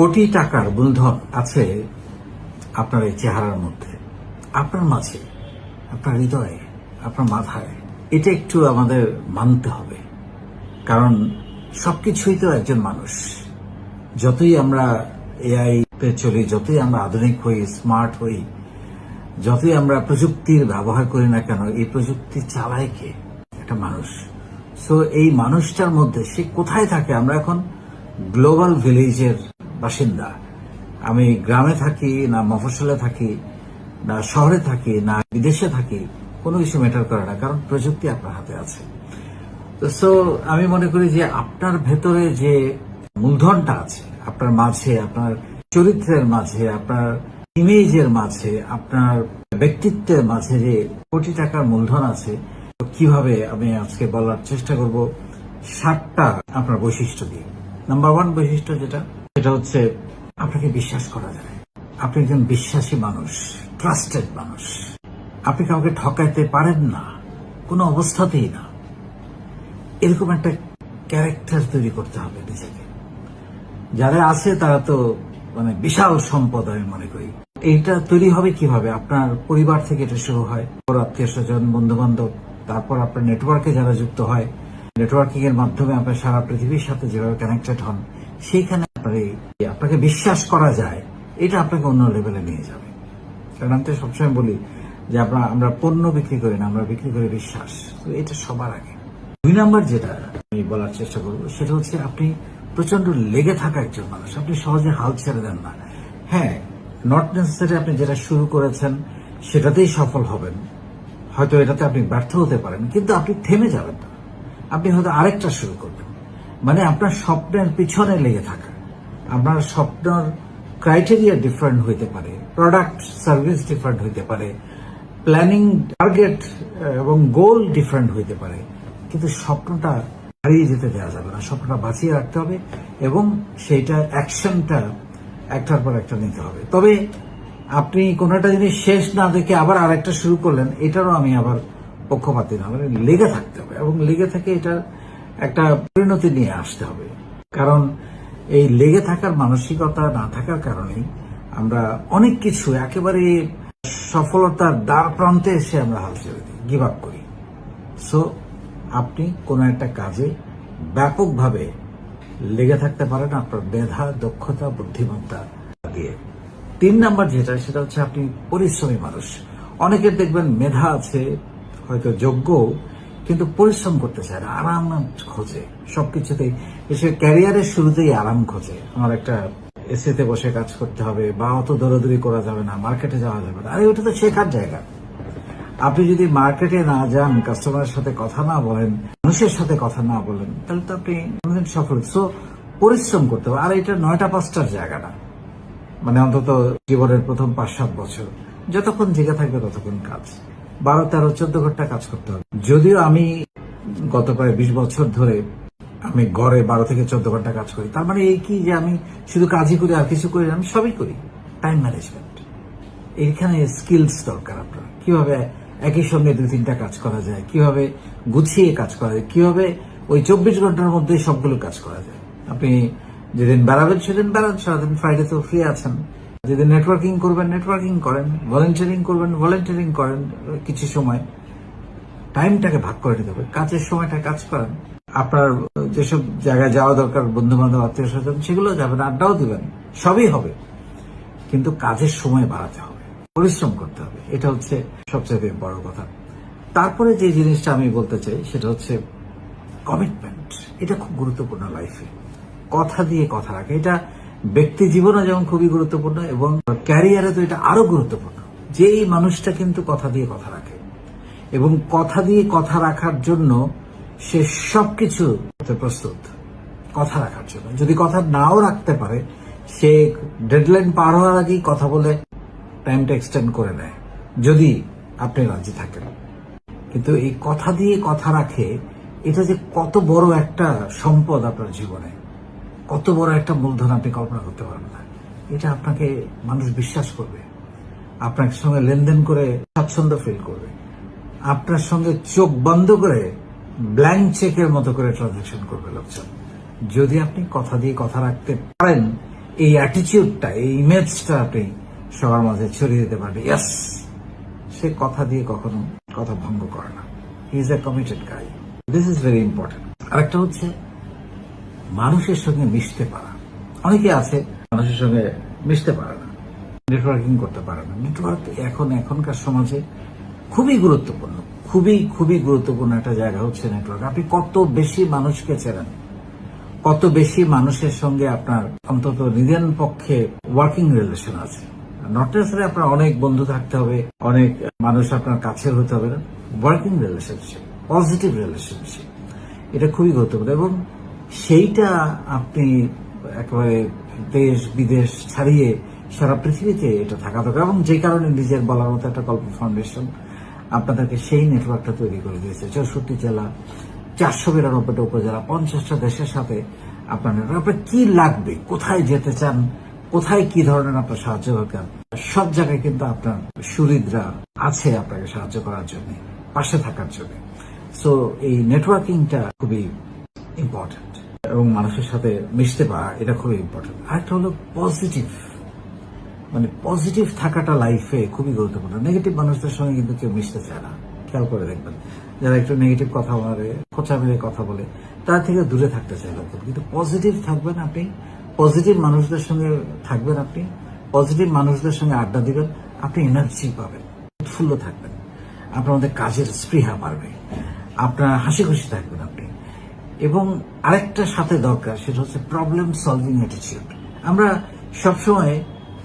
কোটি টাকার মূলধন আছে আপনার এই চেহারার মধ্যে। আপনার মাঝে, আপনার হৃদয়ে, আপনার মাথায়, এটা একটু আমাদের মানতে হবে। কারণ সবকিছুই তো একজন মানুষ। যতই আমরা এআই তে চলি, যতই আমরা আধুনিক হই, স্মার্ট হই, যতই আমরা প্রযুক্তির ব্যবহার করি না কেন, এই প্রযুক্তি চালায় কে? একটা মানুষ। সো এই মানুষটার মধ্যে সে কোথায় থাকে? আমরা এখন গ্লোবাল ভিলেজের বাসিন্দা। আমি গ্রামে থাকি, না মফসলে থাকি, না শহরে থাকি, না বিদেশে থাকি, কোনো কিছু ম্যাটার করে না, কারণ প্রযুক্তি আপনার হাতে আছে। তো সো আমি মনে করি যে আপনার ভেতরে যে মূলধনটা আছে, আপনার মাঝে, আপনার চরিত্রের মাঝে, আপনার ইমেজের মাঝে, আপনার ব্যক্তিত্বের মাঝে যে কোটি টাকার মূলধন আছে কীভাবে আমি আজকে বলার চেষ্টা করব, সাতটা আপনার বৈশিষ্ট্য দিয়ে। নাম্বার ওয়ান বৈশিষ্ট্য যেটা সেটা হচ্ছে আপনাকে বিশ্বাস করা যায়। আপনি একজন বিশ্বাসী মানুষ ট্রাস্টেড মানুষ। আপনি কাউকে ঠকাইতে পারেন না, কোনো অবস্থাতেই না। এরকম একটা ক্যারেক্টার তৈরি করতে হবে নিজেকে। যারা আছে তারা তো মানে বিশাল সম্পদ আমি মনে করি। এইটা তৈরি হবে কীভাবে? আপনার পরিবার থেকে এটা শুরু হয় আত্মীয় স্বজন বন্ধু বান্ধব তারপর আপনার নেটওয়ার্কে যারা যুক্ত হয় নেটওয়ার্কিং এর মাধ্যমে আপনার সারা পৃথিবীর সাথে যেভাবে কানেক্টেড হন, সেইখানে আপনার আপনাকে বিশ্বাস করা যায়, এটা আপনাকে অন্য লেভেলে নিয়ে যাবে। কারণ আমি তো সবসময় বলি যে আমরা আমরা পণ্য বিক্রি করি না, আমরা বিক্রি করি বিশ্বাস। এটা সবার আগে। দুই নাম্বার যেটা আমি বলার চেষ্টা করব, সেটা হচ্ছে আপনি প্রচণ্ড লেগে থাকা একজন মানুষ। আপনি সহজে হাল ছেড়ে দেন না। হ্যাঁ নট নেসেসারি আপনি যেটা শুরু করেছেন, সেটাতেই সফল হবেন। হয়তো এটাতে আপনি ব্যর্থ হতে পারেন, কিন্তু আপনি থেমে যাবেন না। আপনি হয়তো আরেকটা শুরু করবেন। মানে আপনার স্বপ্নের পিছনে লেগে থাকা। আপনার স্বপ্নের ক্রাইটেরিয়া ডিফারেন্ট হইতে পারে প্রোডাক্ট সার্ভিস ডিফারেন্ট হইতে পারে প্ল্যানিং টার্গেট এবং গোল ডিফারেন্ট হইতে পারে। কিন্তু স্বপ্নটা হারিয়ে যেতে দেওয়া যাবে না, স্বপ্নটা বাঁচিয়ে রাখতে হবে এবং সেইটা অ্যাকশনটা একটার পর একটা নিতে হবে। তবে আপনি কোনো একটা জিনিস শেষ না দেখে আবার আরেকটা শুরু করলেন, এটারও আমি আবার পক্ষপাতি না মানে লেগে থাকতে হবে এবং লেগে থেকে এটা একটা পরিণতি নিয়ে আসতে হবে। কারণ এই লেগে থাকার মানসিকতা না থাকার কারণেই আমরা অনেক কিছু একেবারে সফলতার দ্বার প্রান্তে এসে আমরা হাল ছেড়ে দিই গিভ আপ করি। সো আপনি কোনো একটা কাজে ব্যাপকভাবে লেগে থাকতে পারেন, আপনার মেধা, দক্ষতা, বুদ্ধিমত্তা দিয়ে। তিন নাম্বার যেটা, সেটা হচ্ছে আপনি পরিশ্রমী মানুষ। অনেকের দেখবেন মেধা আছে, হয়তো যোগ্য কিন্তু পরিশ্রম করতে চায় না, আরাম খোঁজে। সবকিছুতেই এসে ক্যারিয়ারের শুরুতেই আরাম খোঁজে। আমার একটা এসিতে বসে কাজ করতে হবে, বা অত দৌড়াদৌড়ি করা যাবে না মার্কেটে যাওয়া যাবে না। আরে, ওটা তো শেখার জায়গা। আপনি যদি মার্কেটে না যান কাস্টমারের সাথে কথা না বলেন, মানুষের সাথে কথা না বলেন, তাহলে তো আপনি কোনোদিন সফল সো পরিশ্রম করতে হবে। আর এটা নয়টা পাঁচটার জায়গা না। মানে অন্তত জীবনের প্রথম পাঁচ সাত বছর। যতক্ষণ জেগে থাকবে ততক্ষণ কাজ। বারো, তেরো, চোদ্দ ঘণ্টা কাজ করতে হবে। যদিও আমি গত প্রায় বিশ বছর ধরে আমি গড়ে বারো থেকে চোদ্দ ঘণ্টা কাজ করি, তার মানে এই কি যে আমি শুধু কাজই করি আর কিছু করি আমি সবই করি। টাইম ম্যানেজমেন্ট এইখানে স্কিলস দরকার আপনার। কীভাবে একই সঙ্গে দুই, তিনটা কাজ করা যায়, কীভাবে গুছিয়ে কাজ করা যায়, কীভাবে ওই চব্বিশ ঘণ্টার মধ্যে সবগুলো কাজ করা যায়। আপনি যেদিন বেড়াবেন, সেদিন বেড়ান, সারাদিন ফ্রাইডে তো ফ্রি আছেন। যেদিন নেটওয়ার্কিং করবেন নেটওয়ার্কিং করেন ভলেন্টিয়ারিং করবেন ভলেন্টিয়ারিং করেন, কিছু সময় টাইমটাকে ভাগ করে নিতে হবে, কাজের সময়টা কাজ করেন। আপনার যেসব জায়গায় যাওয়া দরকার বন্ধু বান্ধব আত্মীয় স্বজন সেগুলো যাবেন, আড্ডাও দিবেন, সবই হবে। কিন্তু কাজের সময় বাড়াতে হবে, পরিশ্রম করতে হবে, এটা হচ্ছে সবচেয়ে বড় কথা। তারপরে যে জিনিসটা আমি বলতে চাই, সেটা হচ্ছে কমিটমেন্ট এটা খুব গুরুত্বপূর্ণ লাইফে কথা দিয়ে কথা রাখে। এটা ব্যক্তি জীবনে যেমন খুবই গুরুত্বপূর্ণ এবং ক্যারিয়ারে তো এটা আরও গুরুত্বপূর্ণ। যে এই মানুষটা কিন্তু কথা দিয়ে কথা রাখে এবং কথা দিয়ে কথা রাখার জন্য সে সবকিছু প্রস্তুত। কথা রাখার জন্য। যদি কথা নাও রাখতে পারে, সে ডেডলাইন পার হওয়ার আগেই কথা বলে টাইমটা এক্সটেন্ড করে নেয়, যদি আপনি রাজি থাকেন। কিন্তু এই কথা দিয়ে কথা রাখে, এটা যে কত বড় একটা সম্পদ আপনার জীবনে। কত বড় একটা মূলধন আপনি কল্পনা করতে পারবেন না। এটা আপনাকে মানুষ বিশ্বাস করবে। আপনার সঙ্গে লেনদেন করে স্বাচ্ছন্দ্য ফিল করবে। আপনার সঙ্গে চোখ বন্ধ করে ব্ল্যাঙ্ক চেকের মতো করে ট্রানজাকশন করবে লোকজন। যদি আপনি কথা দিয়ে কথা রাখতে পারেন, এই অ্যাটিচিউডটা এই ইমেজটা আপনি সবার মাঝে ছড়িয়ে দিতে পারবেন। ইয়াস সে কথা দিয়ে কখনো কথা ভঙ্গ করে না। He is a committed guy this is very important আরেকটা হচ্ছে মানুষের সঙ্গে মিশতে পারা। অনেকে আছে, মানুষের সঙ্গে মিশতে পারে না নেটওয়ার্কিং করতে পারে না। নেটওয়ার্ক এখন এখনকার সমাজে খুবই গুরুত্বপূর্ণ, খুবই খুবই গুরুত্বপূর্ণ একটা জায়গা হচ্ছে নেটওয়ার্ক আপনি কত বেশি মানুষকে চেনেন, কত বেশি মানুষের সঙ্গে আপনার অন্তত নিজের পক্ষে ওয়ার্কিং রিলেশন আছে। নট নেসারি আপনার অনেক বন্ধু থাকতে হবে, অনেক মানুষ আপনার কাছের হতে হবে না। ওয়ার্কিং রিলেশনশিপ পজিটিভ রিলেশনশিপ এটা খুবই গুরুত্বপূর্ণ। এবং সেইটা আপনি একেবারে দেশ, বিদেশ ছাড়িয়ে সারা পৃথিবীতে এটা থাকা দরকার এবং যে কারণে নিজের বলার মতো একটা গল্প ফাউন্ডেশন আপনাদেরকে সেই নেটওয়ার্কটা তৈরি করে দিয়েছে। চৌষট্টি জেলা, চারশো বিরানব্বইটা উপজেলা, পঞ্চাশটা দেশের সাথে আপনার আপনার কি লাগবে? কোথায় যেতে চান? কোথায় কি ধরনের আপনার সাহায্য দরকার? সব জায়গায় কিন্তু আপনার সুরিদরা আছে আপনাকে সাহায্য করার জন্য, পাশে থাকার জন্য। সো এই নেটওয়ার্কিংটা খুবই ইম্পর্টেন্ট এবং মানুষের সাথে মিশতে পারা, এটা খুবই ইম্পর্টেন্ট আরেকটা হলো পজিটিভ মানে পজিটিভ থাকাটা লাইফে খুবই গুরুত্বপূর্ণ। নেগেটিভ মানুষদের সঙ্গে কিন্তু কেউ মিশতে চায় না। খেয়াল করে দেখবেন, যারা একটু নেগেটিভ কথা বলে খোঁচা মেরে কথা বলে, তার থেকে দূরে থাকতে চায় লোক কিন্তু পজিটিভ থাকবেন আপনি পজিটিভ মানুষদের সঙ্গে থাকবেন আপনি পজিটিভ মানুষদের সঙ্গে আড্ডা দিবেন, আপনি এনার্জি পাবেন, উৎফুল্ল থাকবেন। আপনার মধ্যে কাজের স্পৃহা বাড়বে। আপনার হাসি খুশি থাকবেন আপনি। এবং আরেকটা সাথে দরকার, সেটা হচ্ছে প্রবলেম সলভিং অ্যাটিটিউড আমরা সবসময়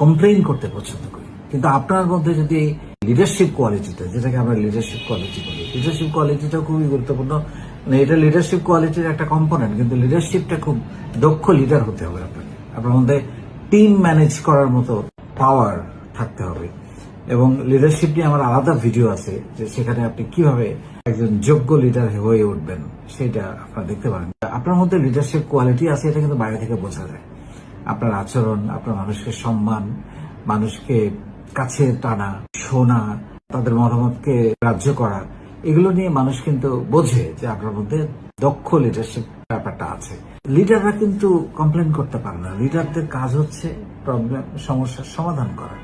কমপ্লেন করতে পছন্দ করি, কিন্তু আপনার মধ্যে যদি লিডারশিপ কোয়ালিটিটা যেটাকে আমরা লিডারশিপ কোয়ালিটি বলি লিডারশিপ কোয়ালিটিটা খুবই গুরুত্বপূর্ণ। মানে এটা লিডারশিপ কোয়ালিটির একটা কম্পোনেন্ট কিন্তু লিডারশিপটা খুব দক্ষ লিডার হতে হবে আপনাকে। আপনার মধ্যে টিম ম্যানেজ করার মতো পাওয়ার থাকতে হবে। এবং লিডারশিপ নিয়ে আমার আলাদা ভিডিও আছে যে সেখানে আপনি কীভাবে একজন যোগ্য লিডার হয়ে উঠবেন, সেটা আপনারা দেখতে পারেন। আপনার মধ্যে লিডারশিপ কোয়ালিটি আছে, এটা কিন্তু বাইরে থেকে বোঝা যায়। আপনার আচরণ, আপনার মানুষকে সম্মান, মানুষকে কাছে টানা, শোনা, তাদের মতামতকে গ্রাহ্য করা, এগুলো নিয়ে মানুষ কিন্তু বোঝে যে আপনার মধ্যে দক্ষ লিডারশিপ ব্যাপারটা আছে। লিডাররা কিন্তু কমপ্লেন করতে পারে না। লিডারদের কাজ হচ্ছে প্রবলেম সমস্যার সমাধান করা।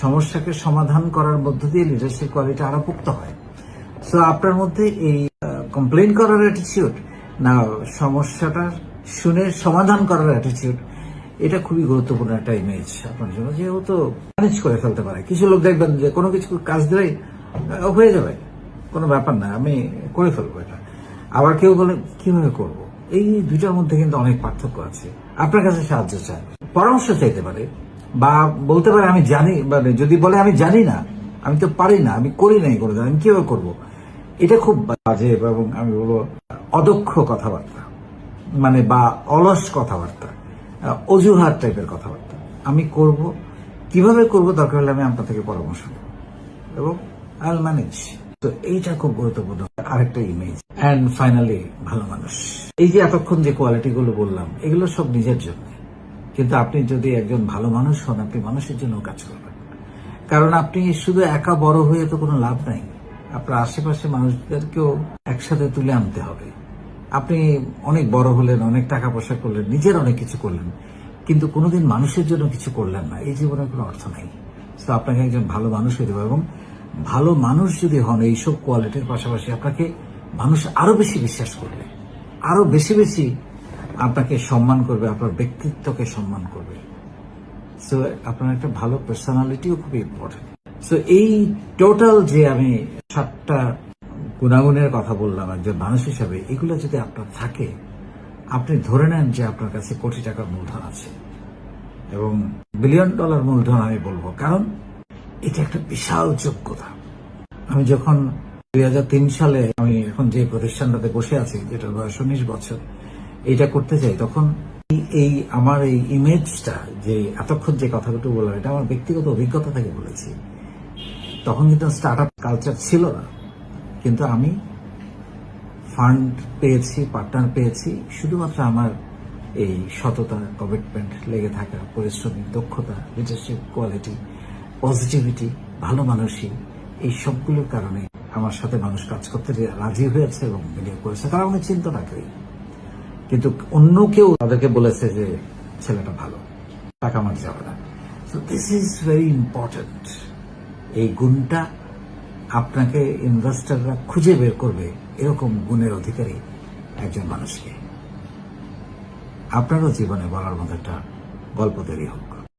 সমস্যাকে সমাধান করার মধ্য দিয়ে লিডারশিপ কোয়ালিটি আরও পুক্ত হয়। সো আপনার মধ্যে এই কমপ্লেন করার অ্যাটিটিউড না সমস্যাটা শুনে সমাধান করার অ্যাটিটিউড এটা খুবই গুরুত্বপূর্ণ একটা ইমেজ আপনার জন্য, যে ও তো ম্যানেজ করে ফেলতে পারে। কিছু লোক দেখবেন যে কোনো কিছু কাজ দিলেই হয়ে যাবে, কোনো ব্যাপার না, আমি করে ফেলব এটা। আবার কেউ বলে, কীভাবে করব? এই দুইটার মধ্যে কিন্তু অনেক পার্থক্য আছে। আপনার কাছে সাহায্য চায়। পরামর্শ চাইতে পারে বা বলতে পারে আমি জানি মানে যদি বলে আমি জানি না, আমি তো পারি না, আমি করি নাই করে আমি কীভাবে করব? এটা খুব বাজে এবং আমি বলব অদক্ষ কথাবার্তা মানে বা অলস কথাবার্তা, অজুহাত টাইপের কথাবার্তা। আমি করব, কীভাবে করব দরকার হলে আমি আপনার থেকে পরামর্শ নেব এবং আল ম্যানেজ তো এইটা খুব গুরুত্বপূর্ণ। আরেকটা ইমেজ অ্যান্ড ফাইনালি ভালো মানুষ। এই যে এতক্ষণ যে কোয়ালিটিগুলো বললাম, এগুলো সব নিজের জন্য। কিন্তু আপনি যদি একজন ভালো মানুষ হন, আপনি মানুষের জন্য কাজ করবেন। কারণ আপনি শুধু একা বড় হয়ে তো কোনো লাভ নাই। আপনার আশেপাশে মানুষদেরকেও একসাথে তুলে আনতে হবে। আপনি অনেক বড় হলেন, অনেক টাকা পয়সা করলেন, নিজের অনেক কিছু করলেন, কিন্তু কোনোদিন মানুষের জন্য কিছু করলেন না। এই জীবনের কোনো অর্থ নাই। তো আপনাকে একজন ভালো মানুষ হতে হবে এবং ভালো মানুষ যদি হন, এইসব কোয়ালিটির পাশাপাশি আপনাকে মানুষ আরও বেশি বিশ্বাস করবে। আরও বেশি বেশি আপনাকে সম্মান করবে, আপনার ব্যক্তিত্বকে সম্মান করবে। সো আপনার একটা ভালো পার্সোনালিটিও খুব ইম্পর্টেন্ট সো এই টোটাল যে আমি সাতটা গুণাগুণের কথা বললাম, একজন মানুষ হিসাবে, এগুলো যদি আপনার থাকে, আপনি ধরে নেন যে আপনার কাছে কোটি টাকার মূলধন আছে। এবং বিলিয়ন ডলার মূলধন আমি বলব, কারণ এটা একটা বিশাল যোগ্যতা। আমি যখন দুই হাজার তিন সালে আমি এখন যে প্রতিষ্ঠানটাতে বসে আছি যেটা বয়স উনিশ বছর এইটা করতে চাই, তখন এই- আমার এই ইমেজটা যে এতক্ষণ যে কথাগুলো বললাম, এটা আমার ব্যক্তিগত অভিজ্ঞতা থেকে বলেছি। তখন কিন্তু স্টার্ট আপ কালচার ছিল না। কিন্তু আমি ফান্ড পেয়েছি পার্টনার পেয়েছি, শুধুমাত্র আমার এই সততা কমিটমেন্ট লেগে থাকা পরিশ্রমিক দক্ষতা লিডারশিপ কোয়ালিটি পজিটিভিটি ভালো মানুষই, এই সবগুলোর কারণে আমার সাথে মানুষ কাজ করতে রাজি হয়েছে এবং বিনিয়োগ করেছে। তারা আমি চিন্তা না করি। কিন্তু অন্য কেউ তাদেরকে বলেছে যে ছেলেটা ভালো, টাকা মার যাবে না। So this is very important এই গুণটা আপনাকে ইনভেস্টাররা খুঁজে বের করবে এরকম গুণের অধিকারী একজন মানুষকে। আপনারও জীবনে বলার মতো একটা গল্প তৈরি হোক।